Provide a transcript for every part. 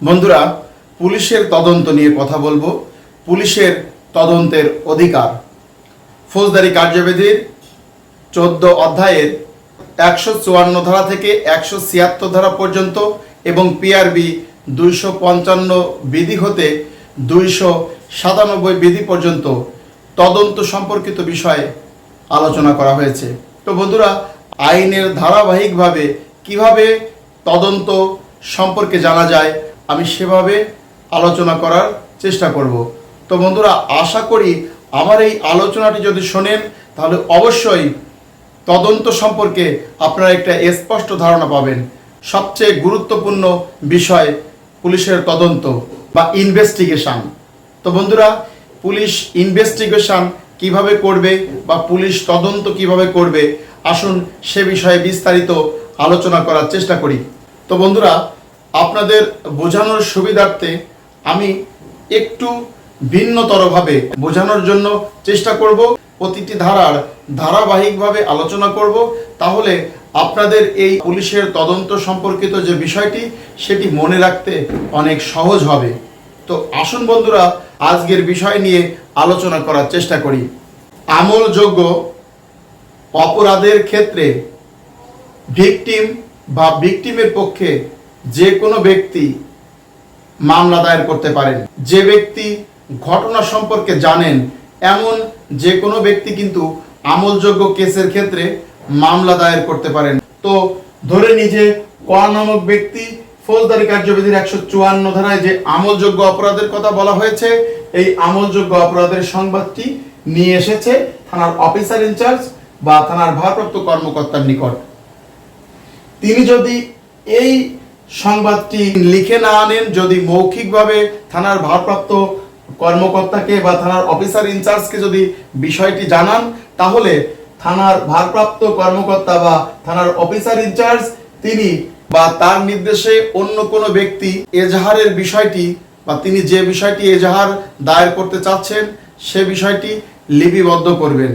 বন্ধুরা, পুলিশের তদন্ত নিয়ে কথা বলব। পুলিশের তদন্তের অধিকার। ফৌজদারি কার্যবিধির চোদ্দ অধ্যায়ের একশো চুয়ান্ন ধারা থেকে একশো ছিয়াত্তর ধারা পর্যন্ত এবং পিআরবি দুইশো পঞ্চান্ন বিধি হতে দুইশো সাতানব্বই বিধি পর্যন্ত তদন্ত সম্পর্কিত বিষয়ে আলোচনা করা হয়েছে। তো বন্ধুরা, আইনের ধারাবাহিকভাবে কীভাবে তদন্ত সম্পর্কে জানা যায় আমি সেভাবে আলোচনা করার চেষ্টা করব। তো বন্ধুরা, আশা করি আমার এই আলোচনাটি যদি শোনেন, তাহলে অবশ্যই তদন্ত সম্পর্কে আপনারা একটা স্পষ্ট ধারণা পাবেন। সবচেয়ে গুরুত্বপূর্ণ বিষয় পুলিশের তদন্ত বা ইনভেস্টিগেশন। তো বন্ধুরা, পুলিশ ইনভেস্টিগেশন কীভাবে করবে বা পুলিশ তদন্ত কীভাবে করবে, আসুন সে বিষয়ে বিস্তারিত আলোচনা করার চেষ্টা করি। তো বন্ধুরা আপনাদের বোঝানোর সুবিধার্থে আমি একটু ভিন্নতরভাবে বোঝানোর জন্য চেষ্টা করব। প্রতিটি ধারার ধারাবাহিকভাবে আলোচনা করব। তাহলে আপনাদের এই পুলিশের তদন্ত সম্পর্কিত যে বিষয়টি, সেটি মনে রাখতে অনেক সহজ হবে। তো আসুন বন্ধুরা, আজকের বিষয় নিয়ে আলোচনা করার চেষ্টা করি। আমলযোগ্য অপরাধের ক্ষেত্রে ভিকটিম বা ভিকটিমের পক্ষে যে কোনো ব্যক্তি মামলা দায়ের করতে পারেন। যে ব্যক্তি ঘটনা সম্পর্কে জানেন, এমন যে কোনো ব্যক্তি কিন্তু আমলযোগ্য কেসের ক্ষেত্রে মামলা দায়ের করতে পারেন। তো ধরে নিজে ক নামক ব্যক্তি ফৌজদারি কার্যবিধির একশো চুয়ান্ন ধারায় যে আমলযোগ্য অপরাধের কথা বলা হয়েছে, এই আমলযোগ্য অপরাধের সংবাদটি নিয়ে এসেছে থানার অফিসার ইনচার্জ বা থানার ভারপ্রাপ্ত কর্মকর্তার নিকট। তিনি যদি এই সংবাদটি লিখে না আনেন, যদি মৌখিকভাবে থানার ভারপ্রাপ্ত কর্মকর্তাকে বা থানার অফিসার ইনচার্জকে যদি বিষয়টি জানান, তাহলে থানার ভারপ্রাপ্ত কর্মকর্তা বা থানার অফিসার ইনচার্জ, তিনি বা তার নির্দেশে অন্য কোনো ব্যক্তি এজাহারের বিষয়টি বা তিনি যে বিষয়টি এজাহার দায়ের করতে চাচ্ছেন, সে বিষয়টি লিপিবদ্ধ করবেন।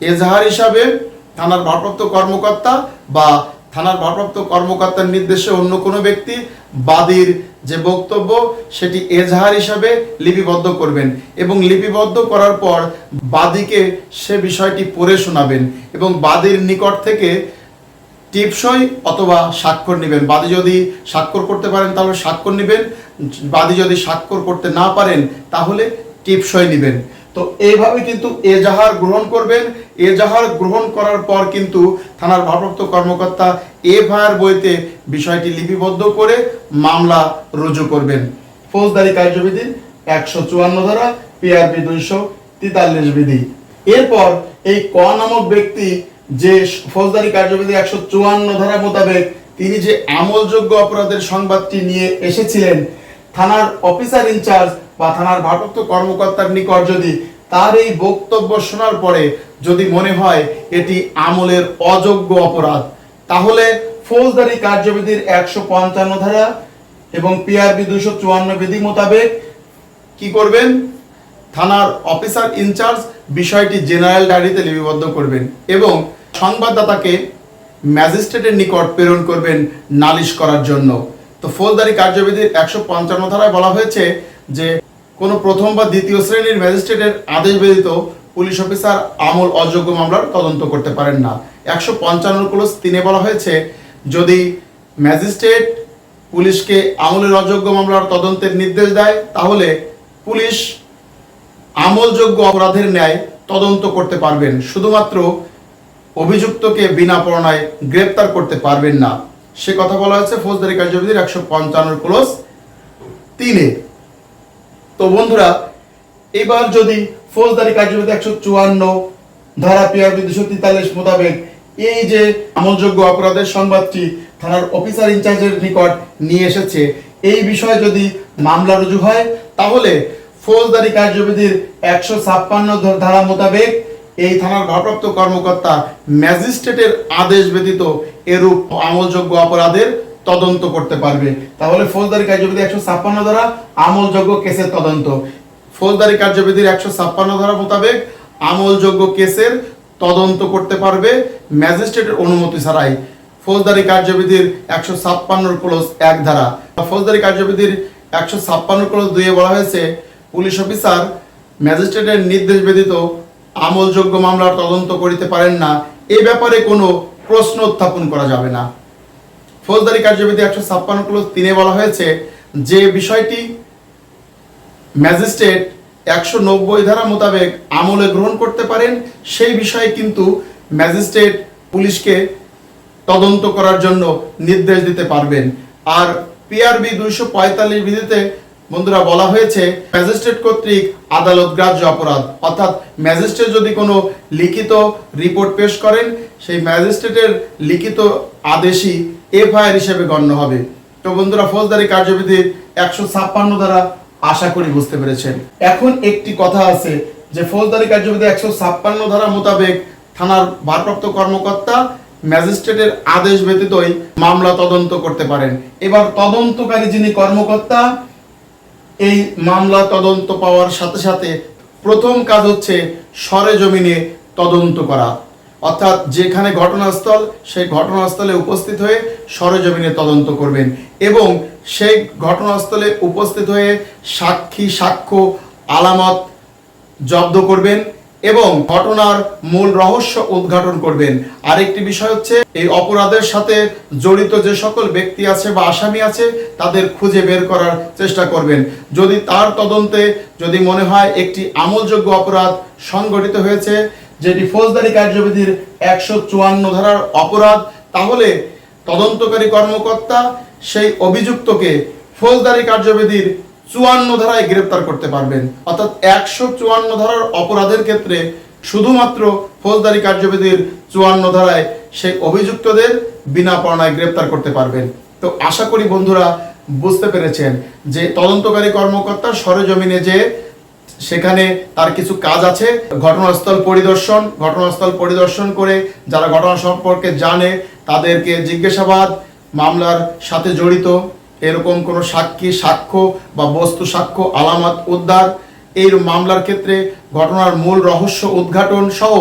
এজাহার হিসাবে থানার ভারপ্রাপ্ত কর্মকর্তা বা থানার ভারপ্রাপ্ত কর্মকর্তার নির্দেশে অন্য কোনো ব্যক্তি বাদীর যে বক্তব্য, সেটি এজাহার হিসাবে লিপিবদ্ধ করবেন এবং লিপিবদ্ধ করার পর বাদীকে সে বিষয়টি পড়ে শোনাবেন এবং বাদীর নিকট থেকে টিপসই অথবা স্বাক্ষর নেবেন। বাদী যদি স্বাক্ষর করতে পারেন, তাহলে স্বাক্ষর নেবেন। বাদী যদি স্বাক্ষর করতে না পারেন, তাহলে টিপসই নেবেন। তো এইভাবে কিন্তু এজাহার গ্রহণ করবেন। এজাহার গ্রহণ করার পর কিন্তু থানার ভারপ্রাপ্ত কর্মকর্তা এফআইআর বইতে বিষয়টি লিপিবদ্ধ করে মামলা রুজু করবেন। ফৌজদারি কার্যবিধি একশো চুয়ান্ন ধারা, পিআরপি দুইশো তেতাল্লিশ বিধি। এরপর এই ক নামক ব্যক্তি যে ফৌজদারি কার্যবিধি একশো চুয়ান্ন ধারা মোতাবেক তিনি যে আমলযোগ্য অপরাধের সংবাদটি নিয়ে এসেছিলেন, থানার অফিসার ইনচার্জ বা থানার ভারপ্রাপ্ত কর্মকর্তার নিকট যদি তার এই বক্তব্য শোনার পরে যদি মনে হয় এটি আমলের অযোগ্য অপরাধ, তাহলে ফৌজদারি কার্যবিধির একশো পঞ্চান্ন ধারা এবং পিআরবি দুইশো চুয়ান্ন বিধি মোতাবেক কি করবেন? থানার অফিসার ইনচার্জ বিষয়টি জেনারেল ডায়েরিতে লিপিবদ্ধ করবেন এবং সংবাদদাতাকে ম্যাজিস্ট্রেটের নিকট প্রেরণ করবেন নালিশ করার জন্য। তো ফৌজদারি কার্যবিধির একশো পঞ্চান্ন ধারায় বলা হয়েছে যে কোনো প্রথম বা দ্বিতীয় শ্রেণির ম্যাজিস্ট্রেটের আদেশ ব্যতীত পুলিশ অফিসার আমল অযোগ্য মামলার তদন্ত করতে পারেন না। একশো পঞ্চান্ন ক্লোজ তিনে বলা হয়েছে, যদি ম্যাজিস্ট্রেট পুলিশকে আমলের অযোগ্য মামলার তদন্তের নির্দেশ দেয়, তাহলে পুলিশ আমলযোগ্য অপরাধের ন্যায় তদন্ত করতে পারবেন। শুধুমাত্র অভিযুক্তকে বিনা পরনায় গ্রেপ্তার করতে পারবেন না। সে কথা বলা হয়েছে ফৌজদারি কার্যবিধির একশো পঞ্চান্ন ক্লোজ তিনে। তো বন্ধুরা এবার যদি ফৌজদারি কার্যবিধি একশো চুয়ান্ন, ধারা পিআরবি দুশো তেতাল্লিশ মোতাবেক এই যে আমলযোগ্য অপরাধের সংবাদটি থানার অফিসার ইনচার্জের নিকট নিয়ে এসেছে, এই বিষয়ে যদি মামলা রুজু হয়, তাহলে ফৌজদারি কার্যবিধির একশো ছাপ্পান্ন ধারা মোতাবেক এই থানার ভারপ্রাপ্ত কর্মকর্তা ম্যাজিস্ট্রেটের আদেশ ব্যতীত এরূপ আমলযোগ্য অপরাধের তদন্ত করতে পারবে। তাহলে ফৌজদারি কার্যবিধি একশো ছাপ্পান্ন ধারা, আমলযোগ্য কেসের তদন্ত। ফৌজদারি কার্যবিধির একশো ছাপ্পান্ন ধারা মোতাবেক আমলযোগ্য কেসের তদন্ত করতে পারবে ম্যাজিস্ট্রেটের অনুমতি ছাড়াই। ফৌজদারি কার্যবিধির একশো ছাপ্পান্নর ক্লোজ এক ধারা। ফৌজদারি কার্যবিধির একশো ছাপ্পান্ন ক্লোজ দুইয়ে বলা হয়েছে, পুলিশ অফিসার ম্যাজিস্ট্রেটের নির্দেশ ব্যতীত আমলযোগ্য মামলার তদন্ত করিতে পারেন না। এ ব্যাপারে কোনো প্রশ্ন উত্থাপন করা যাবে না। ফৌজদারি কার্যবিধি একশো ছাপ্পান্ন ক্লোজ তিনে বলা হয়েছে, যে বিষয়টি ম্যাজিস্ট্রেট একশো নব্বই ধারা মোতাবেক আমলে গ্রহণ করতে পারেন, সেই বিষয়ে কিন্তু ম্যাজিস্ট্রেট পুলিশকে তদন্ত করার জন্য নির্দেশ দিতে পারবেন। আর পিআরবি দুইশো পঁয়তাল্লিশ বিধিতে বন্ধুরা, বলা হয়েছে ম্যাজিস্ট্রেট কর্তৃক আদালত গ্রাহ্য অপরাধ। অর্থাৎ ম্যাজিস্ট্রেট যদি কোনো লিখিত রিপোর্ট পেশ করেন, সেই ম্যাজিস্ট্রেটের লিখিত আদেশই এফআইআর হিসেবে গণ্য হবে। তো বন্ধুরা, ফৌজদারি কার্যবিধির একশো ছাপ্পান্ন দ্বারা আশা করি বুঝতে পেরেছেন। এখন একটি কথা আছে যে, ফৌজদারি কার্যবিধি একশো ছাপ্পান্ন ধারা মোতাবেক থানার ভারপ্রাপ্ত কর্মকর্তা ম্যাজিস্ট্রেটের আদেশ ব্যতীতই মামলা তদন্ত করতে পারেন। এবার তদন্তকারী যিনি কর্মকর্তা এই মামলা তদন্ত পাওয়ার সাথে সাথে প্রথম কাজ হচ্ছে সরেজমিনে তদন্ত করা। অর্থাৎ যেখানে ঘটনাস্থল, সেই ঘটনাস্থলে উপস্থিত হয়ে সরেজমিনে তদন্ত করবেন এবং সেই ঘটনাস্থলে উপস্থিত হয়ে সাক্ষী, সাক্ষ্য, আলামত জব্দ করবেন। এবং ঘটনার মূল রহস্য উদ্ঘাটন করবেন। আরেকটি বিষয় হচ্ছে, এই অপরাধের সাথে জড়িত যে সকল ব্যক্তি আছে বা আসামি আছে, তাদের খুঁজে বের করার চেষ্টা করবেন। যদি তার তদন্তে যদি মনে হয় একটি আমলযোগ্য অপরাধ সংগঠিত হয়েছে, যেটি ফৌজদারি কার্যবিধির একশো চুয়ান্ন ধারার অপরাধ, তাহলে তদন্তকারী কর্মকর্তা সেই অভিযুক্তকে ফৌজদারি কার্যবিধির চুয়ান্ন ধারায় গ্রেপ্তার করতে পারবেন। অর্থাৎ একশো চুয়ান্ন ধারার অপরাধের ক্ষেত্রে শুধুমাত্র ফৌজদারি কার্যবিধির চুয়ান্ন ধারায় সেই অভিযুক্তদের বিনা পড়ায় গ্রেপ্তার করতে পারবেন। তো আশা করি বন্ধুরা বুঝতে পেরেছেন যে তদন্তকারী কর্মকর্তা সরেজমিনে যে সেখানে তার কিছু কাজ আছে, ঘটনাস্থল পরিদর্শন ঘটনাস্থল পরিদর্শন করে যারা ঘটনা সম্পর্কে জানে তাদেরকে জিজ্ঞাসাবাদ, মামলার সাথে জড়িত এরকম কোনো সাক্ষী, সাক্ষ্য বা বস্তু সাক্ষ্য, আলামত, উদ্ধার এই মামলার ক্ষেত্রে ঘটনার মূল রহস্য উদ্ঘাটন সহ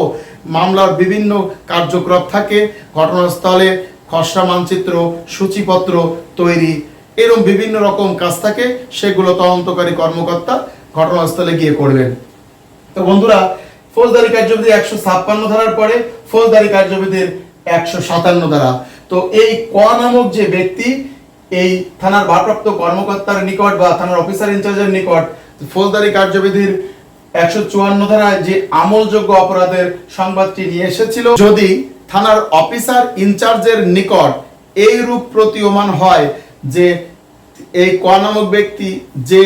মামলার বিভিন্ন কার্যক্রম থাকে। ঘটনাস্থলে খসড়া মানচিত্র, সূচিপত্র তৈরি এরকম বিভিন্ন রকম কাজ থাকে। সেগুলো তদন্তকারী কর্মকর্তা ঘটনাস্থলে গিয়ে করবেন। তো বন্ধুরা, ফৌজদারি কার্যবিধি একশো ছাপ্পান্ন ধারার পরে ফৌজদারি কার্যবিধির একশো সাতান্ন ধারা। তো এই ক নামক যে ব্যক্তি এই থানার ভারপ্রাপ্ত কর্মকর্তার নিকট বা থানার অফিসার ইনচার্জের নিকট ফৌজদারি কার্যবিধির একশো চুয়ান্ন ধারায় যে আমলযোগ্য অপরাধের সংবাদটি নিয়ে এসেছিল, যদি থানার অফিসার ইনচার্জের নিকট এই রূপ প্রতীয়মান হয় যে এই ক নামক ব্যক্তি যে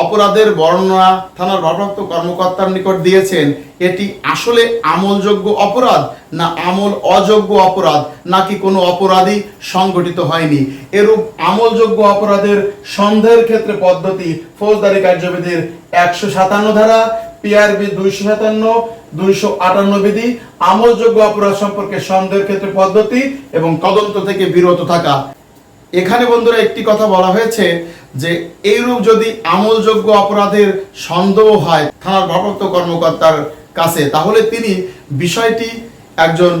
অপরাধের বর্ণনা থানার ভারপ্রাপ্ত কর্মকর্তার নিকট দিয়েছেন, এটি আসলে আমলযোগ্য অপরাধ না আমল অযোগ্য অপরাধ, নাকি কোনো অপরাধী সংগঠিত হয়নি? এরূপ আমলযোগ্য অপরাধের সন্দেহের ক্ষেত্রে পদ্ধতি ফৌজদারি কার্যবিধির একশো সাতান্ন ধারা পিআরবি দুইশো সাতান্ন, দুইশো আটান্ন বিধি, আমলযোগ্য অপরাধ সম্পর্কে সন্দেহের ক্ষেত্রে পদ্ধতি এবং তদন্ত থেকে বিরত থাকা। এখানে বন্ধুরা একটি কথা বলা হয়েছে যে এইরূপ যদি আমলযোগ্য অপরাধের সন্দেহ হয় থানার ভারপ্রাপ্ত কর্মকর্তার কাছে, তাহলে তিনি বিষয়টি একজন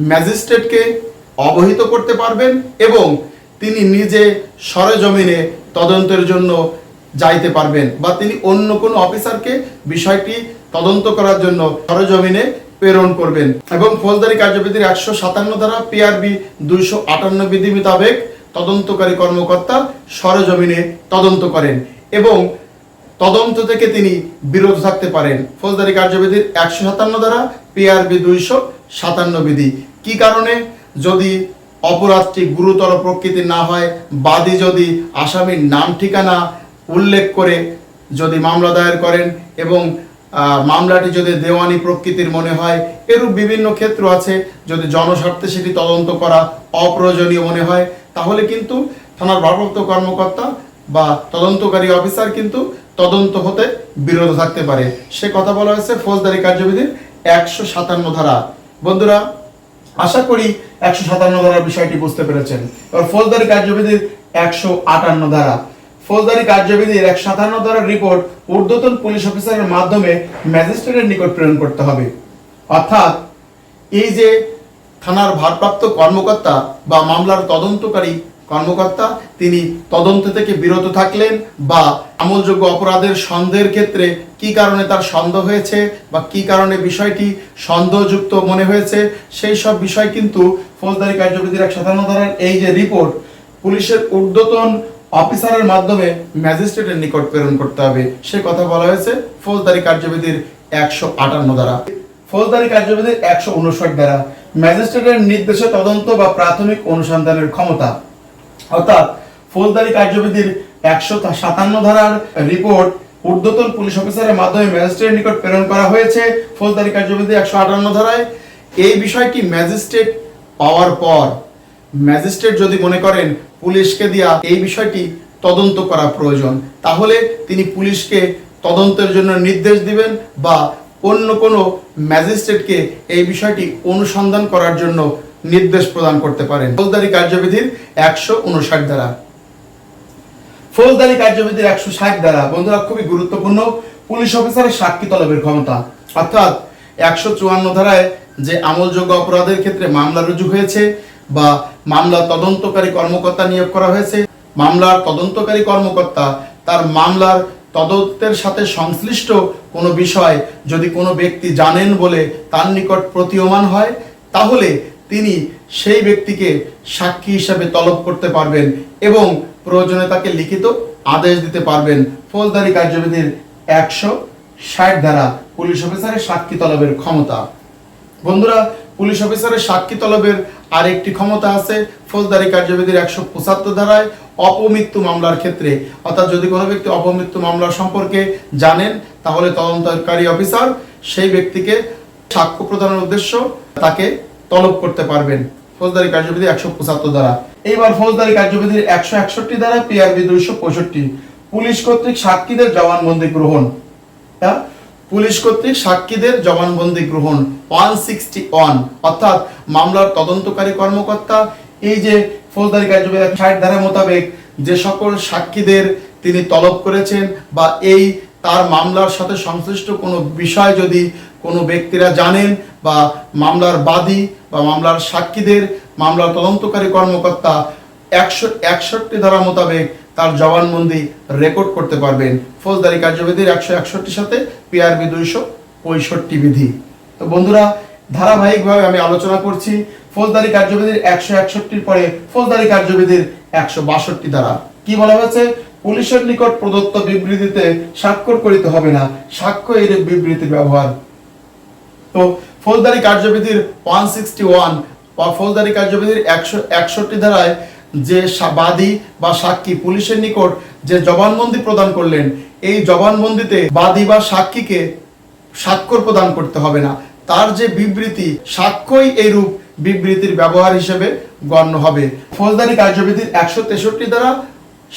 ম্যাজিস্ট্রেটকে অবহিত করতে পারবেন এবং তিনি নিজে সরেজমিনে তদন্তের জন্য যাইতে পারবেন বা তিনি অন্য কোনো অফিসারকে বিষয়টি তদন্ত করার জন্য সরেজমিনে প্রেরণ করবেন। এবং ফৌজদারি কার্যবিধির একশো সাতান্ন ধারা পিআরবি দুইশো আটান্ন বিধি মোতাবেক তদন্তকারী কর্মকর্তা সরেজমিনে তদন্ত করেন এবং তদন্ত থেকে তিনি বিরত থাকতে পারেন। ফৌজদারি কার্যবিধির একশো সাতান্ন দ্বারা পিআরবি দুইশো সাতান্ন বিধি। কি কারণে? যদি অপরাধটি গুরুতর প্রকৃতির না হয়, বাদী যদি আসামির নাম ঠিকানা উল্লেখ করে যদি মামলা দায়ের করেন এবং মামলাটি যদি দেওয়ানি প্রকৃতির মনে হয়, এরূপ বিভিন্ন ক্ষেত্র আছে। যদি জনস্বার্থে সেটি তদন্ত করা অপ্রয়োজনীয় মনে হয় তাহলে কিন্তু থানার ভারপ্রাপ্ত কর্মকর্তা বা তদন্তকারী অফিসার কিন্তু তদন্ত হতে বিরত থাকতে পারে। সে কথা বলা হয়েছে ফৌজদারি কার্যবিধির একশো সাতান্ন ধারা। বন্ধুরা, আশা করি একশো সাতান্ন ধারার বিষয়টি বুঝতে পেরেছেন। এবার ফৌজদারি কার্যবিধির একশো আটান্ন ধারা। ফৌজদারি কার্যবিধির এক সাতান্ন ধারার রিপোর্ট ঊর্ধ্বতন পুলিশ অফিসারের মাধ্যমে ম্যাজিস্ট্রেটের নিকট প্রেরণ করতে হবে। অর্থাৎ এই যে থানার ভারপ্রাপ্ত কর্মকর্তা বা মামলার তদন্তকারী কর্মকর্তা, তিনি তদন্ত থেকে বিরত থাকলেন বা আমলযোগ্য অপরাধের সন্দেহের ক্ষেত্রে কি কারণে তার সন্দেহ হয়েছে বা কি কারণে বিষয়টি সন্দেহযুক্ত মনে হয়েছে, সেই সব বিষয় কিন্তু ফৌজদারি কার্যবিধির এক সাধারণ ধারার এই যে রিপোর্ট, পুলিশের ঊর্ধ্বতন অফিসারের মাধ্যমে ম্যাজিস্ট্রেটের নিকট প্রেরণ করতে হবে। সে কথা বলা হয়েছে ফৌজদারি কার্যবিধির একশো আটান্ন দ্বারা। ফৌজদারি কার্যবিধির একশো উনষাট দ্বারা। ম্যাজিস্ট্রেটের নির্দেশে তদন্ত বা প্রাথমিক অনুসন্ধানের ক্ষমতা। অর্থাৎ ফৌজদারি কার্যবিধির একশো সাতান্ন ধারার রিপোর্ট ঊর্ধ্বতন পুলিশ অফিসারের মাধ্যমে ম্যাজিস্ট্রেটের নিকট প্রেরণ করা হয়েছে। ফৌজদারি কার্যবিধি একশো আটান্ন ধারায়। এই বিষয়টি ম্যাজিস্ট্রেট পাওয়ার পর? ম্যাজিস্ট্রেট যদি মনে করেন পুলিশকে দিয়া এই বিষয়টি তদন্ত করা প্রয়োজন, তাহলে তিনি পুলিশকে তদন্তের জন্য নির্দেশ দিবেন বা অন্য কোনো ম্যাজিস্ট্রেটকে এই বিষয়টি অনুসন্ধান করার জন্য নির্দেশ প্রদান করতে পারেন। ফৌজদারি কার্যবিধির একশো উনষাট দ্বারা ফৌজদারি কার্যবিধির একশো ষাট দ্বারা বন্ধুরা, খুবই গুরুত্বপূর্ণ। পুলিশ অফিসারের সাক্ষী তলবের ক্ষমতা। অর্থাৎ একশো চুয়ান্ন ধারায় যে আমলযোগ্য অপরাধের ক্ষেত্রে মামলা রুজু হয়েছে বা মামলা তদন্তকারী কর্মকর্তা নিয়োগ করা হয়েছে, মামলার তদন্তকারী কর্মকর্তা তার মামলার তদন্তের সাথে সংশ্লিষ্ট কোনো বিষয় যদি কোনো ব্যক্তি জানেন বলে তার নিকট প্রতীয়মান হয়, তাহলে তিনি সেই ব্যক্তিকে সাক্ষী হিসাবে তলব করতে পারবেন এবং প্রয়োজনে তাকে লিখিত আদেশ দিতে পারবেন। ফৌজদারি কার্যবিধির একশো ষাট ধারা পুলিশ অফিসারের সাক্ষী তলবের ক্ষমতা। বন্ধুরা পুলিশ অফিসারের সাক্ষী তলবের আরেকটি ক্ষমতা আছে। ফৌজদারি কার্যবিধির একশো পঁচাত্তর ধারায় অপমৃত্যু মামলার ক্ষেত্রে। অর্থাৎ যদি কোনো ব্যক্তি অপমৃত্যু মামলার সম্পর্কে জানেন, তাহলে তদন্তকারী অফিসার সেই ব্যক্তিকে সাক্ষ্য প্রদানের উদ্দেশ্য তাকে তলব করতে পারবেন। ফৌজদারি কার্যবিধি একশো পঁচাত্তর দ্বারা এইবার ফৌজদারি কার্যবিধির একশো একষট্টি দ্বারা পিআরবি দুইশো পঁয়ষট্টি। পুলিশ কর্তৃক সাক্ষীদের জবানবন্দি গ্রহণ। হ্যাঁ? পুলিশ কর্তৃক সাক্ষীদের জবানবন্দি গ্রহণ ওয়ান সিক্সটি ওয়ান অর্থাৎ মামলার তদন্তকারী কর্মকর্তা, এই যে ফৌজদারি কার্যবিধি ষাট ধারা মোতাবেক যে সকল সাক্ষীদের তিনি তলব করেছেন বা এই তার মামলার সাথে সংশ্লিষ্ট কোনো বিষয় যদি কোনো ব্যক্তিরা জানেন বা মামলার বাদী বা মামলার সাক্ষীদের মামলার তদন্তকারী কর্মকর্তা একশো একষট্টি ধারা মোতাবেক তার জবানবন্দি রেকর্ড করতে পারবেন। ফৌজদারি কার্যবিধির একশো একষট্টি সাথে পিআরবি দুইশো পঁয়ষট্টি বিধি। তো বন্ধুরা, ধারাবাহিকভাবে আমি আলোচনা করছি ফৌজদারি কার্যবিধির একশো একষট্টির পরে ফৌজদারি কার্যবিধির একশো বাষট্টি দ্বারা। কি বলা হয়েছে? পুলিশের নিকট প্রদত্ত বিবৃতিতে স্বাক্ষর করিতে হবে না। সাক্ষ্য এর বিবৃতি ব্যবহার। তো ফৌজদারি কার্যবিধির ওয়ান সিক্সটি ওয়ান বা ফৌজদারি কার্যবিধির একশো একষট্টি ধারায় যে বাদী বা সাক্ষী পুলিশের নিকট যে জবানবন্দি প্রদান করলেন, এই জবানবন্দিতে বাদী বা সাক্ষীকে স্বাক্ষর প্রদান করতে হবে না। তার যে বিবৃতি, সাক্ষ্যই এইরূপ বিবৃতির ব্যবহার হিসেবে গণ্য হবে। ফৌজদারি কার্যবিধির একশো তেষট্টি দ্বারা,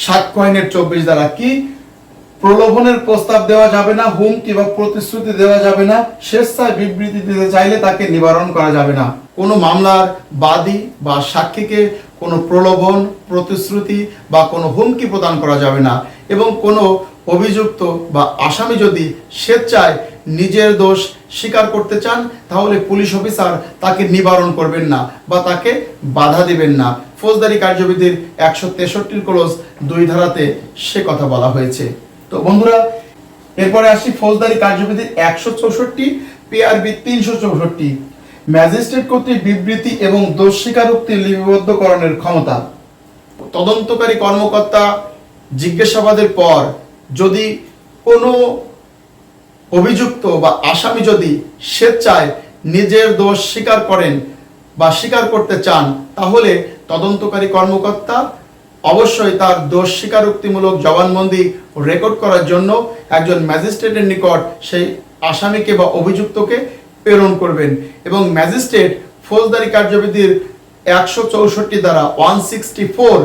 সাক্ষ্য আইনের চব্বিশ দ্বারা কি প্রলোভনের প্রস্তাব দেওয়া যাবে না, হুমকি বা প্রতিশ্রুতি দেওয়া যাবে না, স্বেচ্ছায় বিবৃতি দিতে চাইলে তাকে নিবারণ করা যাবে না। কোনো মামলার বাদী বা সাক্ষীকে কোনো প্রলোভন, প্রতিশ্রুতি বা কোনো হুমকি প্রদান করা যাবে না এবং কোনো অভিযুক্ত বা আসামি যদি স্বেচ্ছায় নিজের দোষ স্বীকার করতে চান, তাহলে পুলিশ অফিসার তাকে নিবারণ করবেন না বা তাকে বাধা দেবেন না। ফৌজদারি কার্যবিধির একশো তেষট্টির ক্লোজ দুই ধারাতে সে কথা বলা হয়েছে। তো বন্ধুরা, এরপরে আসি ফৌজদারি কার্যবিধির একশো চৌষট্টি, পিআরবি তিনশো চৌষট্টি। ম্যাজিস্ট্রেট কর্তৃক বিবৃতি এবং দোষ স্বীকারোক্তি লিপিবদ্ধকরণের ক্ষমতা। তদন্তকারী কর্মকর্তা জিজ্ঞাসাবাদের পর যদি কোনো অভিযুক্ত বা আসামি যদি স্বেচ্ছায় নিজের দোষ স্বীকার করেন বা স্বীকার করতে চান, তাহলে তদন্তকারী কর্মকর্তা অবশ্যই তার দোষ স্বীকারোক্তিমূলক জবানবন্দি রেকর্ড করার জন্য একজন ম্যাজিস্ট্রেটের নিকট সেই আসামিকে বা অভিযুক্তকে প্রেরণ করবেন এবং ম্যাজিস্ট্রেট ফৌজদারি কার্যবিধির একশো চৌষট্টি দ্বারা ওয়ান সিক্সটি ফোর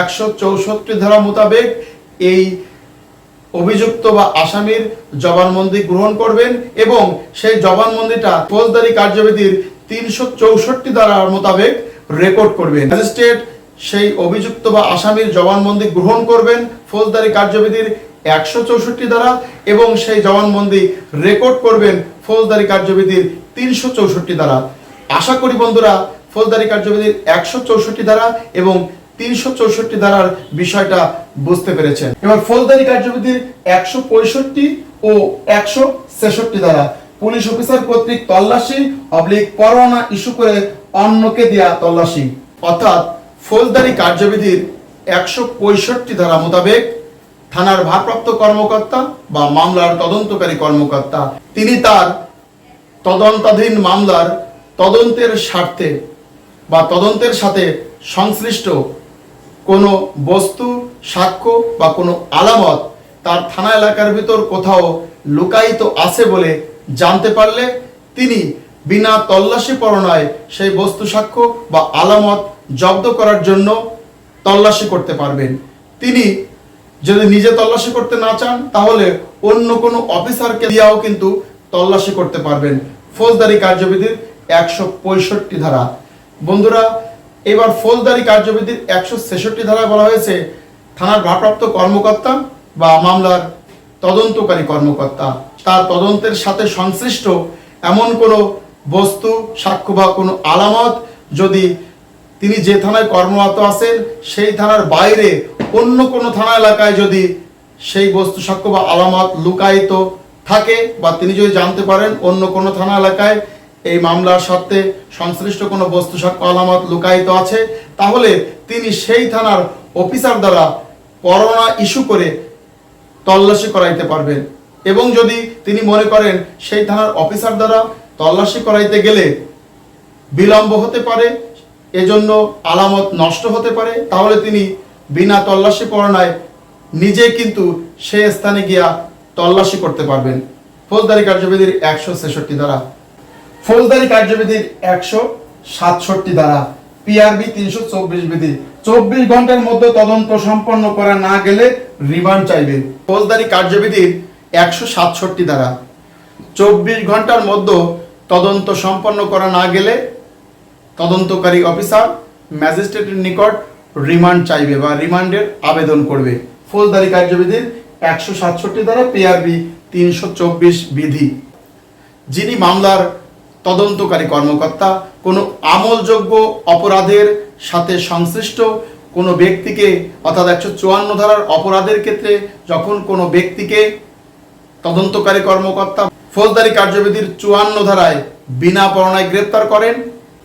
একশো চৌষট্টি ধারা মোতাবেক এই অভিযুক্ত বা আসামির জবানবন্দি গ্রহণ করবেন এবং সেই জবানবন্দিটা ফৌজদারি কার্যবিধির তিনশো চৌষট্টি ধারার মোতাবেক রেকর্ড করবেন। ম্যাজিস্ট্রেট সেই অভিযুক্ত বা আসামির জবানবন্দি গ্রহণ করবেন, ফৌজদারি কার্যবিধির একশো চৌষট্টি দ্বারা এবং সেই জবানবন্দি রেকর্ড করবেন ফৌজদারি কার্যবিধির তিনশো চৌষট্টি দ্বারা। আশা করি বন্ধুরা, ফৌজদারি কার্যবিধির একশো চৌষট্টি দ্বারা এবং তিনশো চৌষট্টি ধারার বিষয়টা বুঝতে পেরেছেন। এবার ফৌজদারি কার্যবিধির একশো পঁয়ষট্টি ও একশো ছেষট্টি ধারা পুলিশ অফিসার কর্তৃক তল্লাশি অবলিক পরোয়ানা ইস্যু করে অন্যকে দেয়া তল্লাশি। অর্থাৎ ফৌজদারি কার্যবিধির একশো পঁয়ষট্টি ধারা মোতাবেক থানার ভারপ্রাপ্ত কর্মকর্তা বা মামলার তদন্তকারী কর্মকর্তা, তিনি তার তদন্তাধীন মামলার তদন্তের স্বার্থে বা তদন্তের সাথে সংশ্লিষ্ট কোনো বস্তু, সাক্ষ্য বা কোনো আলামত তার থানা এলাকার ভিতর কোথাও লুকায়িত আছে বলে জানতে পারলে তিনি বিনা তল্লাশি পরনায় সেই বস্তু, সাক্ষ্য বা আলামত জব্দ করার জন্য তল্লাশি করতে পারবেন। তিনি যদি নিজে তল্লাশি করতে না চান, তাহলে অন্য কোনো অফিসারকে দিয়েও কিন্তু তল্লাশি করতে পারবেন। ফৌজদারি কার্যবিধির একশো পঁয়ষট্টি ধারা। বন্ধুরা, এবার ফৌজদারি কার্যবিধির একশো ছেষট্টি ধারায় বলা হয়েছে। থানার ভারপ্রাপ্ত কর্মকর্তা বা মামলার তদন্তকারী কর্মকর্তা, তার তদন্তের সাথে সংশ্লিষ্ট এমন কোনো বস্তু, সাক্ষ্য বা কোনো আলামত যদি তিনি যে থানায় কর্মরত আছেন, সেই থানার বাইরে অন্য কোনো থানা এলাকায় যদি সেই বস্তু সাক্ষ্য বা আলামত লুকায়িত থাকে বা তিনি যদি জানতে পারেন অন্য কোনো থানা এলাকায় এই মামলার সাথে সংশ্লিষ্ট কোনো বস্তু সাক্ষ্য আলামত লুকায়িত আছে, তাহলে তিনি সেই থানার অফিসার দ্বারা পরোয়ানা ইস্যু করে তল্লাশি করাইতে পারবেন। এবং যদি তিনি মনে করেন সেই থানার অফিসার দ্বারা তল্লাশি করাইতে গেলে বিলম্ব হতে পারে, এজন্য আলামত নষ্ট হতে পারে, তাহলে তিনি বিনা তল্লাশি পরনায় নিজে কিন্তু সে স্থানে গিয়া তল্লাশি করতে পারবেন। ফৌজদারি কার্যবিধির একশো ছেষট্টি দ্বারা ফৌজদারি কার্যবিধির একশো সাতষট্টি দ্বারা পিআরবি তিনশো চব্বিশ বিধি। চব্বিশ ঘণ্টার মধ্যে তদন্ত সম্পন্ন করা না গেলে রিমান্ড চাইবে ফৌজদারি কার্যবিধির একশো সাতষট্টি দ্বারা চব্বিশ ঘণ্টার মধ্যে তদন্ত সম্পন্ন করা না গেলে তদন্তকারী অফিসার, ম্যাজিস্ট্রেটের নিকট রিমান্ড চাইবে বা রিমান্ডের আবেদন করবে। ফৌজদারি কার্যবিধির একশো সাতষট্টি দ্বারা পিআরবি তিনশো চব্বিশ বিধি। যিনি মামলার তদন্তকারী কর্মকর্তা, কোনো আমলযোগ্য অপরাধের সাথে সংশ্লিষ্ট কোনো ব্যক্তিকে, অর্থাৎ একশো চুয়ান্ন ধারার অপরাধের ক্ষেত্রে যখন কোনো ব্যক্তিকে তদন্তকারী কর্মকর্তা ফৌজদারি কার্যবিধির চুয়ান্ন ধারায় বিনা পরণায় গ্রেপ্তার করেন,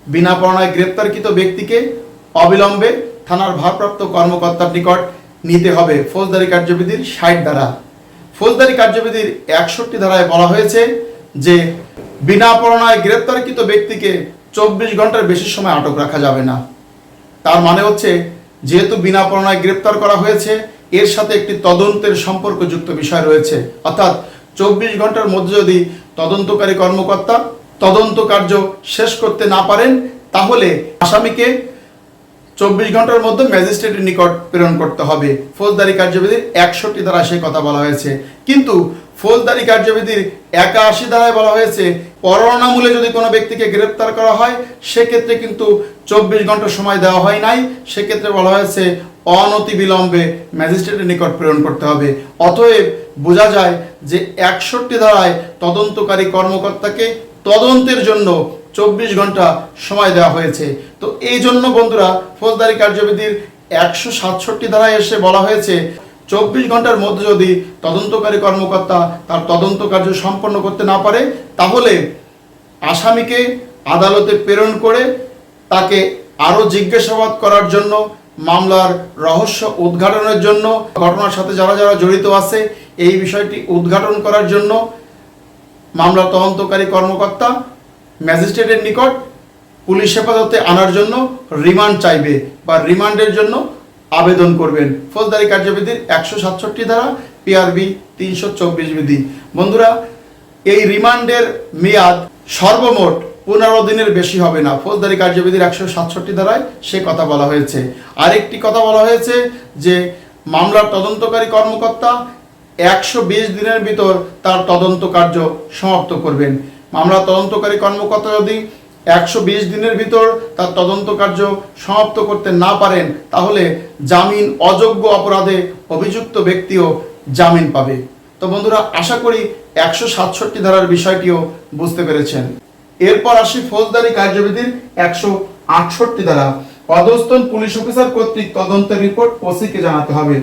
বিনা পরণায় গ্রেপ্তারকৃত ব্যক্তিকে অবিলম্বে থানার ভারপ্রাপ্ত কর্মকর্তার নিকট নিতে হবে ফৌজদারি কার্যবিধির ষাট ধারা। ফৌজদারি কার্যবিধির একষট্টি ধারায় বলা হয়েছে যে, বিনা পরণায় গ্রেপ্তারকৃত ব্যক্তিকে চব্বিশ ঘণ্টার বেশি সময় আটক রাখা যাবে না। তার মানে হচ্ছে, যেহেতু বিনা পরণায় গ্রেপ্তার করা হয়েছে, এর সাথে একটি তদন্তের সম্পর্কযুক্ত বিষয় রয়েছে। অর্থাৎ চব্বিশ ঘণ্টার মধ্যে যদি তদন্তকারী কর্মকর্তা তদন্ত কার্য শেষ করতে না পারেন, তাহলে আসামিকে চব্বিশ ঘণ্টার মধ্যে ম্যাজিস্ট্রেটের নিকট প্রেরণ করতে হবে। ফৌজদারি কার্যবিধির একষট্টি ধারা সেই কথা বলা হয়েছে। কিন্তু ফৌজদারি কার্যবিধির একাশি ধারায় বলা হয়েছে, পরোয়ানামূলে যদি কোনো ব্যক্তিকে গ্রেপ্তার করা হয়, সেক্ষেত্রে কিন্তু চব্বিশ ঘণ্টা সময় দেওয়া হয় নাই। সেক্ষেত্রে বলা হয়েছে অনতি বিলম্বে ম্যাজিস্ট্রেটের নিকট প্রেরণ করতে হবে। অতএব বোঝা যায় যে একষট্টি ধারায় তদন্তকারী কর্মকর্তাকে তদন্তের জন্য চব্বিশ ঘণ্টা সময় দেওয়া হয়েছে। তো এই জন্য বন্ধুরা ফৌজদারি কার্যবিধির একশো সাতষট্টি ধারায় এসে বলা হয়েছে, চব্বিশ ঘণ্টার মধ্যে যদি তদন্তকারী কর্মকর্তা তার তদন্ত কার্য সম্পন্ন করতে না পারে, তাহলে আসামিকে আদালতে প্রেরণ করে তাকে আরও জিজ্ঞাসাবাদ করার জন্য, মামলার রহস্য উদ্ঘাটনের জন্য, ঘটনার সাথে যারা যারা জড়িত আছে, এই বিষয়টি উদ্ঘাটন করার জন্য মামলার তদন্তকারী কর্মকর্তা ম্যাজিস্ট্রেটের নিকট পুলিশ হেফাজতে আনার জন্য রিমান্ড চাইবে বা রিমান্ডের জন্য আবেদন করবেন। ফৌজদারি কার্যবিধির একশো সাতষট্টি ধারা পিআরবি তিনশো চব্বিশ বিধি। বন্ধুরা, এই রিমান্ডের মেয়াদ সর্বমোট পনেরো দিনের বেশি হবে না। ফৌজদারি কার্যবিধির একশো সাতষট্টি ধারায় সে কথা বলা হয়েছে। আরেকটি কথা বলা হয়েছে যে, মামলার তদন্তকারী কর্মকর্তা একশো বিশ দিনের ভিতর তার তদন্ত কার্য সমাপ্ত করবেন। মামলা তদন্তকারী কর্মকর্তা যদি একশো বিশ দিনের ভিতর তার তদন্ত কার্য সমাপ্ত করতে না পারেন, তাহলে জামিন অযোগ্য অপরাধে অভিযুক্ত ব্যক্তিও জামিন পাবে। তো বন্ধুরা, আশা করি একশো সাতষট্টি ধারার বিষয়টিও বুঝতে পেরেছেন। এরপর আসি ফৌজদারি কার্যবিধির একশো আটষট্টি ধারা। অধস্তন পুলিশ অফিসার কর্তৃক তদন্তের রিপোর্ট ওসিকে জানাতে হবে।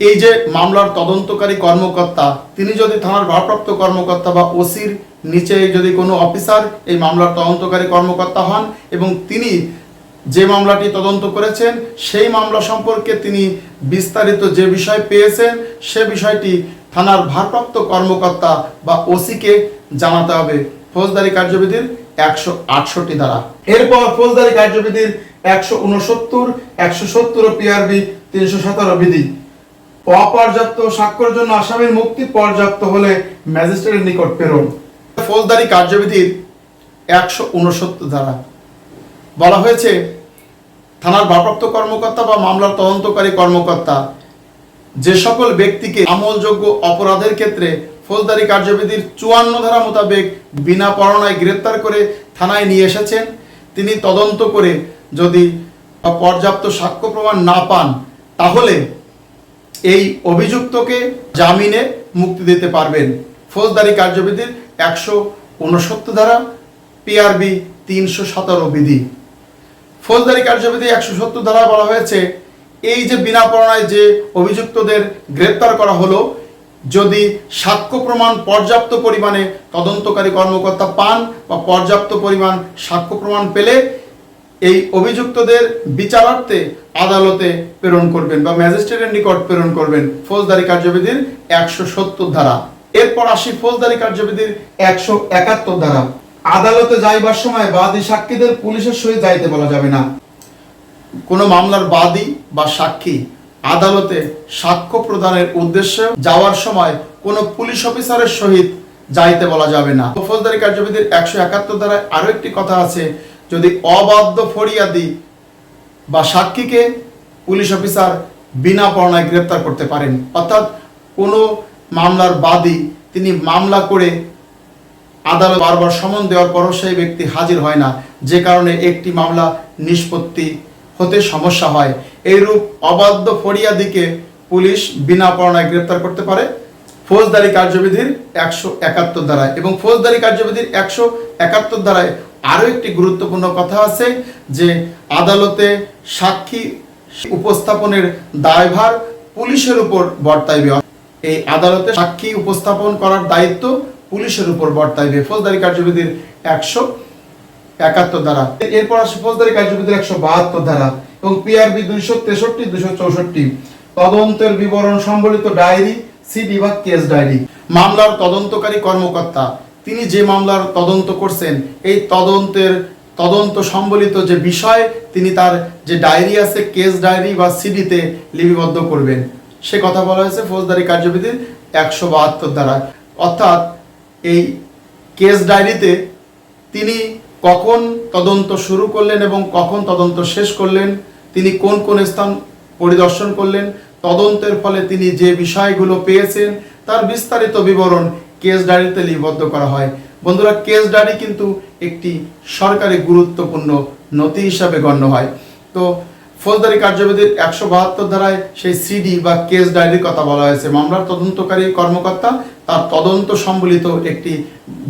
এই যে মামলার তদন্তকারী কর্মকর্তা, তিনি যদি থানার ভারপ্রাপ্ত কর্মকর্তা বা ওসির নিচে যদি কোনো অফিসার এই মামলার তদন্তকারী কর্মকর্তা হন এবং তিনি যে মামলাটি তদন্ত করেছেন, সেই মামলা সম্পর্কে তিনি বিস্তারিত যে বিষয় পেয়েছেন, সে বিষয়টি থানার ভারপ্রাপ্ত কর্মকর্তা বা ওসিকে জানাতে হবে। ফৌজদারি কার্যবিধির একশো আটষট্টি দ্বারা এরপর ফৌজদারি কার্যবিধির একশো উনসত্তর একশো সত্তর পিআরবি তিনশো সতেরো বিধি। অপর্যাপ্ত স্বাক্ষরের জন্য আসামির মুক্তি পর্যাপ্ত হলে ম্যাজিস্ট্রেটের নিকট প্রেরণ। ফৌজদারি কার্যবিধির একশো উনসত্তর ধারা। বলা হয়েছে, থানার ভারপ্রাপ্ত কর্মকর্তা বা মামলার তদন্তকারী কর্মকর্তা যে সকল ব্যক্তিকে আমলযোগ্য অপরাধের ক্ষেত্রে ফৌজদারি কার্যবিধির চুয়ান্ন ধারা মোতাবেক বিনা পরোনায় গ্রেপ্তার করে থানায় নিয়ে এসেছেন, তিনি তদন্ত করে যদি পর্যাপ্ত সাক্ষ্য প্রমাণ না পান, তাহলে এই অভিযুক্তকে জামিনে মুক্তি দিতে পারবেন। ফৌজদারি কার্যবিধির একশো উনসত্তর ধারা পিআরবি তিনশো সতেরো বিধি। ফৌজদারি কার্যবিধি একশো সত্তর ধারা বলা হয়েছে, এই যে বিনা পরণায় যে অভিযুক্তদের গ্রেপ্তার করা হলো, যদি সাক্ষ্য প্রমাণ পর্যাপ্ত পরিমাণে তদন্তকারী কর্মকর্তা পান বা পর্যাপ্ত পরিমাণ সাক্ষ্য প্রমাণ পেলে এই অভিযুক্তদের বিচারার্থে আদালতে প্রেরণ করবেন বা ম্যাজিস্ট্রেটের নিকট প্রেরণ করবেন ফৌজদারি কার্যবিধির একশো সত্তর ধারা। এরপর আসি ফৌজদারি কার্যবিধির একশো একাত্তর ধারা। আদালতে যাইবার সময় বাদী সাক্ষীদের পুলিশের সহিত যাইতে বলা যাবে না। কোনো মামলার বাদী বা সাক্ষী আদালতে সাক্ষ্য প্রদানের উদ্দেশ্যে যাওয়ার সময় কোনো পুলিশ অফিসারের সহিত যাইতে বলা যাবে না। ফৌজদারি কার্যবিধির একশো একাত্তর দ্বারা আরও একটি কথা আছে, যদি অবাধ্য ফরিয়াদি বা সাক্ষীকে পুলিশ অফিসার বিনা পরণায় গ্রেপ্তার করতে পারেন, অর্থাৎ কোনো মামলার বাদী তিনি মামলা করে আদালত বারবার সমন দেওয়ার পরও সেই ব্যক্তি হাজির হয় না। যে কারণে একটি মামলা নিষ্পত্তি হতে সমস্যা হয়। এইরূপ অবাধ্য ফরিয়াদিকে পুলিশ বিনা পরণায় গ্রেপ্তার করতে পারে। ফৌজদারি কার্যবিধির একশো একাত্তর দ্বারায় এবং ফৌজদারি কার্যবিধির একশো একাত্তর দ্বারায় আরও একটি গুরুত্বপূর্ণ কথা আছে যে আদালতে সাক্ষী উপস্থাপনের দায়ভার পুলিশের উপর বর্তাইবে। এই আদালতে সাক্ষী উপস্থাপন করার দায়িত্ব পুলিশের উপর বর্তাইবে ফৌজদারি কার্যবিধির একশো একাত্তর ধারা। এরপর আসে ফৌজদারি কার্যবিধির একশো বাহাত্তর ধারা এবং পিআরবি দুইশো তেষট্টি, দুইশো চৌষট্টি। তদন্তের বিবরণ সম্বলিত ডায়েরি সিডি বা কেস ডায়েরি। মামলার তদন্তকারী কর্মকর্তা, তিনি যে মামলার তদন্ত করছেন, এই তদন্তের তদন্ত সম্বলিত যে বিষয়, তিনি তার যে ডায়েরি আছে, কেস ডায়েরি বা সিডিতে লিপিবদ্ধ করবেন। সে কথা বলা হয়েছে ফৌজদারি কার্যবিধির একশো বাহাত্তর দ্বারা। অর্থাৎ এই কেস ডায়েরিতে তিনি কখন তদন্ত শুরু করলেন এবং কখন তদন্ত শেষ করলেন, তিনি কোন কোন স্থান পরিদর্শন করলেন, তদন্তের ফলে তিনি যে বিষয়গুলো পেয়েছেন, তার বিস্তারিত বিবরণ কেস ডায়েরিতে লিপিবদ্ধ করা হয়। বন্ধুরা, কেস ডায়েরি কিন্তু একটি সরকারি গুরুত্বপূর্ণ নথি হিসাবে গণ্য হয়। তো ফৌজদারি কার্যবিধির একশো বাহাত্তর ধারায় সেই সিডি বা কেস ডায়েরির কথা বলা হয়েছে। মামলার তদন্তকারী কর্মকর্তা তার তদন্ত সম্বলিত একটি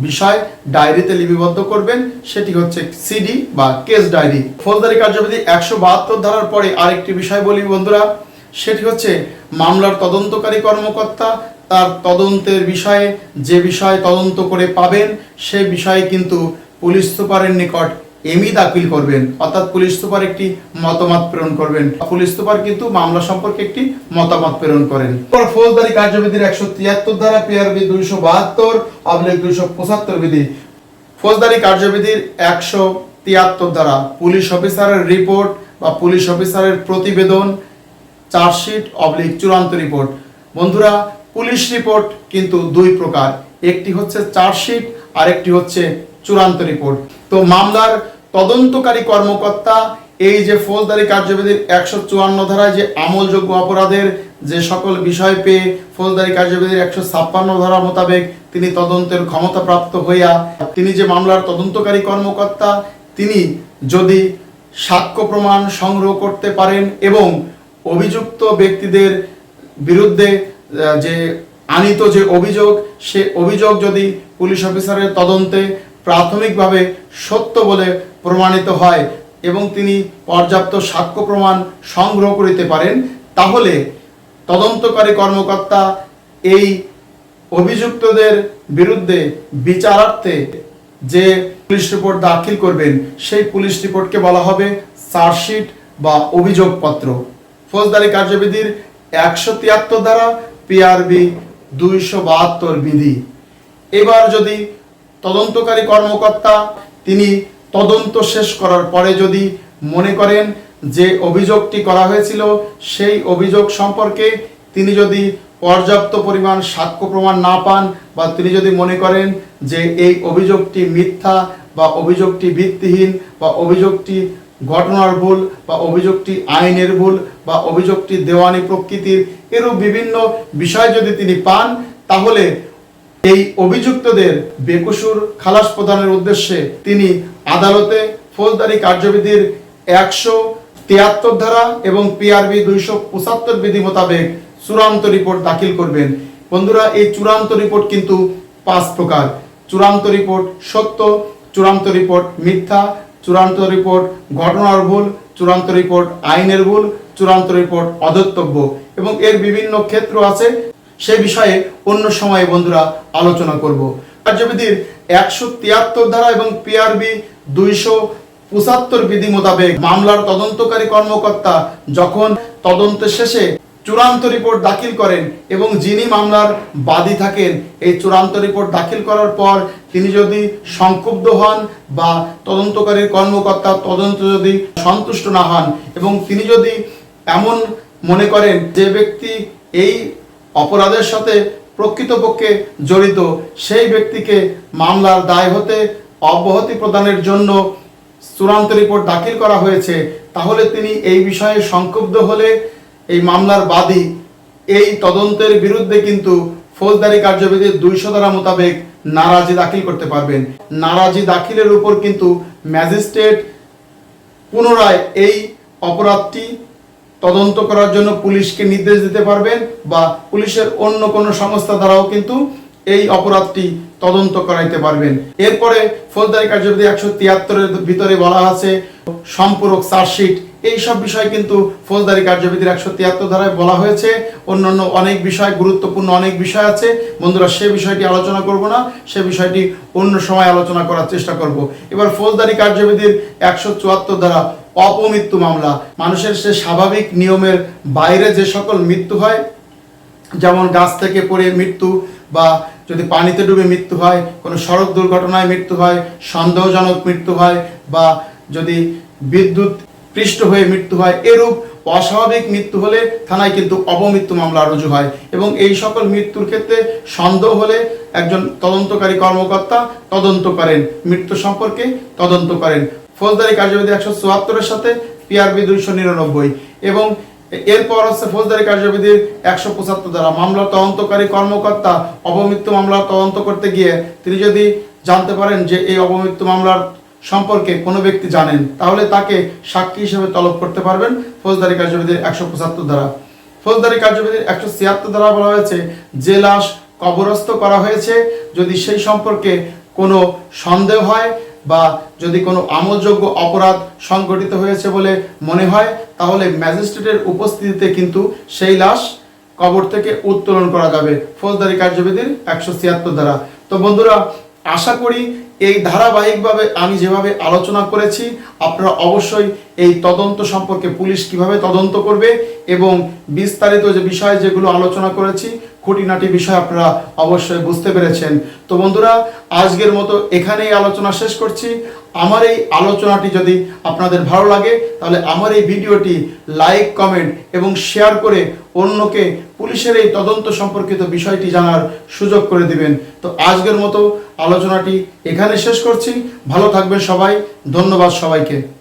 বিষয় ডায়েরিতে লিপিবদ্ধ করবেন। সেটি হচ্ছে সিডি বা কেস ডায়েরি ফৌজদারি কার্যবিধি একশো বাহাত্তর ধারার পরে আরেকটি বিষয় বলি বন্ধুরা, সেটি হচ্ছে মামলার তদন্তকারী কর্মকর্তা তার তদন্তের বিষয়ে যে বিষয় তদন্ত করে পাবেন, সে বিষয়ে কিন্তু পুলিশ সুপারের নিকট এমি দাখিল করবেন। অর্থাৎ পুলিশ সুপার একটি মতামত প্রেরণ করবেন। পুলিশ সুপার কিন্তু মামলা সম্পর্কে একটি মতামত প্রেরণ করেন। পর ফৌজদারি কার্যবিধির একশো তিয়াত্তর ধারা পিআরবি দুইশো বাহাত্তর, অবলিক দুইশো পঁচাত্তর বিধি। ফৌজদারি কার্যবিধির একশো তিয়াত্তর ধারা। পুলিশ অফিসারের রিপোর্ট বা পুলিশ অফিসারের প্রতিবেদন, চার্জশিট, অবলিক চূড়ান্ত রিপোর্ট। বন্ধুরা, পুলিশ রিপোর্ট কিন্তু দুই প্রকার। একটি হচ্ছে চার্জশিট আর একটি হচ্ছে চূড়ান্ত রিপোর্ট। তো মামলার তদন্তকারী কর্মকর্তা, এই যে ফৌজদারি কার্যবিধির একশো চুয়ান্ন ধারায় যে আমলযোগ্য অপরাধের যে সকল বিষয় পেয়ে ফৌজদারি কার্যবিধির একশো ছাপ্পান্ন ধারা মোতাবেক তিনি তদন্তের ক্ষমতাপ্রাপ্ত হইয়া, তিনি যে মামলার তদন্তকারী কর্মকর্তা, তিনি যদি সাক্ষ্য প্রমাণ সংগ্রহ করতে পারেন এবং অভিযুক্ত ব্যক্তিদের বিরুদ্ধে যে আনিত যে অভিযোগ, সে অভিযোগ যদি পুলিশ অফিসারের তদন্তে প্রাথমিকভাবে সত্য বলে প্রমাণিত হয় এবং তিনি পর্যাপ্ত সাক্ষ্য প্রমাণ সংগ্রহ করিতে পারেন, তাহলে তদন্তকারী কর্মকর্তা এই অভিযুক্তদের বিরুদ্ধে বিচারার্থে যে পুলিশ রিপোর্ট দাখিল করবেন, সেই পুলিশ রিপোর্টকে বলা হবে চার্জশিট বা অভিযোগপত্র। ফৌজদারি কার্যবিধির একশো তিয়াত্তর ধারা, পিআরবি দুইশো বাহাত্তর বিধি। এবার যদি তদন্তকারী কর্মকর্তা, তিনি তদন্ত শেষ করার পরে যদি মনে করেন যে অভিযোগটি করা হয়েছিল, সেই অভিযোগ সম্পর্কে তিনি যদি পর্যাপ্ত পরিমাণ সাক্ষ্য প্রমাণ না পান বা তিনি যদি মনে করেন যে এই অভিযোগটি মিথ্যা বা অভিযোগটি ভিত্তিহীন বা অভিযোগটি ঘটনার ভুল বা অভিযোগটি আইনের ভুল বা অভিযোগটি দেওয়ানি প্রকৃতির, এরূপ বিভিন্ন বিষয় যদি তিনি পান, তাহলে এই অভিযুক্তদের বেকসুর খালাস প্রদানের উদ্দেশ্যে তিনি আদালতে ফৌজদারি কার্যবিধির একশো তিয়াত্তর ধারা এবং পিআরবি দুইশো পঁচাত্তর বিধি মোতাবেক চূড়ান্ত রিপোর্ট দাখিল করবেন। বন্ধুরা, এই চূড়ান্ত রিপোর্ট কিন্তু পাঁচ প্রকার। চূড়ান্ত রিপোর্ট সত্য, চূড়ান্ত রিপোর্ট মিথ্যা, চূড়ান্ত রিপোর্ট ঘটনার ভুল, চূড়ান্ত রিপোর্ট আইনের ভুল, চূড়ান্ত রিপোর্ট অধর্তব্য এবং এর বিভিন্ন ক্ষেত্র আছে। সে বিষয়ে অন্য সময়ে বন্ধুরা আলোচনা করব। কার্যবিধির একশো তিয়াত্তর ধারা এবং পিআরবি দুইশো পঁচাত্তর বিধি মোতাবেক মামলার তদন্তকারী কর্মকর্তা যখন তদন্ত শেষে চূড়ান্ত রিপোর্ট দাখিল করেন এবং যিনি মামলার বাদী থাকেন, এই চূড়ান্ত রিপোর্ট দাখিল করার পর তিনি যদি সংক্ষুব্ধ হন বা তদন্তকারী কর্মকর্তা তদন্ত যদি সন্তুষ্ট না হন এবং তিনি যদি এমন মনে করেন যে ব্যক্তি এই অপরাধের সাথে প্রকৃতপক্ষে জড়িত সেই ব্যক্তিকে মামলার দায় হতে অব্যাহতি প্রদানের জন্য চূড়ান্ত রিপোর্ট দাখিল করা হয়েছে, তাহলে তিনি এই বিষয়ে সংক্ষুব্ধ হলে এই মামলার বাদী এই তদন্তের বিরুদ্ধে কিন্তু ফৌজদারি কার্যবিধির দুইশো ধারা মোতাবেক নারাজি দাখিল করতে পারবেন। নারাজি দাখিলের উপর কিন্তু ম্যাজিস্ট্রেট পুনরায় এই অপরাধটি তদন্ত করার জন্য পুলিশকে নির্দেশ দিতে পারবেন বা পুলিশের অন্য কোনো সংস্থা দ্বারাও কিন্তু এই অপরাধটি তদন্ত করাইতে পারবেন। এরপরে ফৌজদারি কার্যবিধি একশো তিয়াত্তরের ভিতরে বলা আছে, সম্পূরক চার্জশিট এই সব বিষয় কিন্তু ফৌজদারি কার্যবিধির একশো তিয়াত্তর ধারায় বলা হয়েছে। অন্যান্য অনেক বিষয়, গুরুত্বপূর্ণ অনেক বিষয় আছে। বন্ধুরা, সে বিষয়টি আলোচনা করব না, সে বিষয়টি অন্য সময় আলোচনা করার চেষ্টা করব। এবার ফৌজদারি কার্যবিধির একশো চুয়াত্তর ধারা, অপমৃত্যু মামলা। মানুষের সে স্বাভাবিক নিয়মের বাইরে যে সকল মৃত্যু হয়, যেমন গাছ থেকে পড়ে মৃত্যু বা যদি পানিতে ডুবে মৃত্যু হয়, কোনো সড়ক দুর্ঘটনায় মৃত্যু হয়, সন্দেহজনক মৃত্যু হয় বা যদি বিদ্যুৎ পৃষ্ঠ হয়ে মৃত্যু হয়, এরূপ অস্বাভাবিক মৃত্যু হলে থানায় কিন্তু অবমৃত্যু মামলা রুজু হয় এবং এই সকল মৃত্যুর ক্ষেত্রে সন্দেহ হলে একজন তদন্তকারী কর্মকর্তা তদন্ত করেন, মৃত্যু সম্পর্কে তদন্ত করেন। ফৌজদারি কার্যবিধি একশো চুয়াত্তরের সাথে পিআরবি দুইশো নিরানব্বই এবং এরপর হচ্ছে ফৌজদারি কার্যবিধির একশো পঁচাত্তর দ্বারা মামলা তদন্তকারী কর্মকর্তা অপমৃত্যু মামলা তদন্ত করতে গিয়ে তিনি যদি জানতে পারেন যে এই অপমৃত্যু মামলার সম্পর্কে কোনো ব্যক্তি জানেন, তাহলে তাকে সাক্ষী হিসেবে তলব করতে পারবেন ফৌজদারি কার্যবিধির একশো পঁচাত্তর দ্বারা। ফৌজদারি কার্যবিধির একশো ছিয়াত্তর দ্বারা বলা হয়েছে, যে লাশ কবরস্থ করা হয়েছে, যদি সেই সম্পর্কে কোনো সন্দেহ হয় বা যদি কোনো আমলযোগ্য অপরাধ সংঘটিত হয়েছে বলে মনে হয়, তাহলে ম্যাজিস্ট্রেটের উপস্থিতিতে কিন্তু সেই লাশ কবর থেকে উত্তোলন করা যাবে, ফৌজদারি কার্যবিধির একশো ছিয়াত্তর দ্বারা। তো বন্ধুরা, আশা করি এই ধারাবাহিকভাবে আমি যেভাবে আলোচনা করেছি, আপনারা অবশ্যই এই তদন্ত সম্পর্কে পুলিশ কীভাবে তদন্ত করবে এবং বিস্তারিত যে বিষয় যেগুলো আলোচনা করেছি খুঁটিনাটি বিষয় আপনারা অবশ্যই বুঝতে পেরেছেন। তো বন্ধুরা, আজকের মতো এখানেই আলোচনা শেষ করছি। আমার এই আলোচনাটি যদি আপনাদের ভালো লাগে, তাহলে আমার এই ভিডিওটি লাইক, কমেন্ট এবং শেয়ার করে অন্যকে পুলিশের এই তদন্ত সম্পর্কিত বিষয়টি জানার সুযোগ করে দিবেন। তো আজকের মতো আলোচনাটি এখানে শেষ করছি। ভালো থাকবেন সবাই। ধন্যবাদ সবাইকে।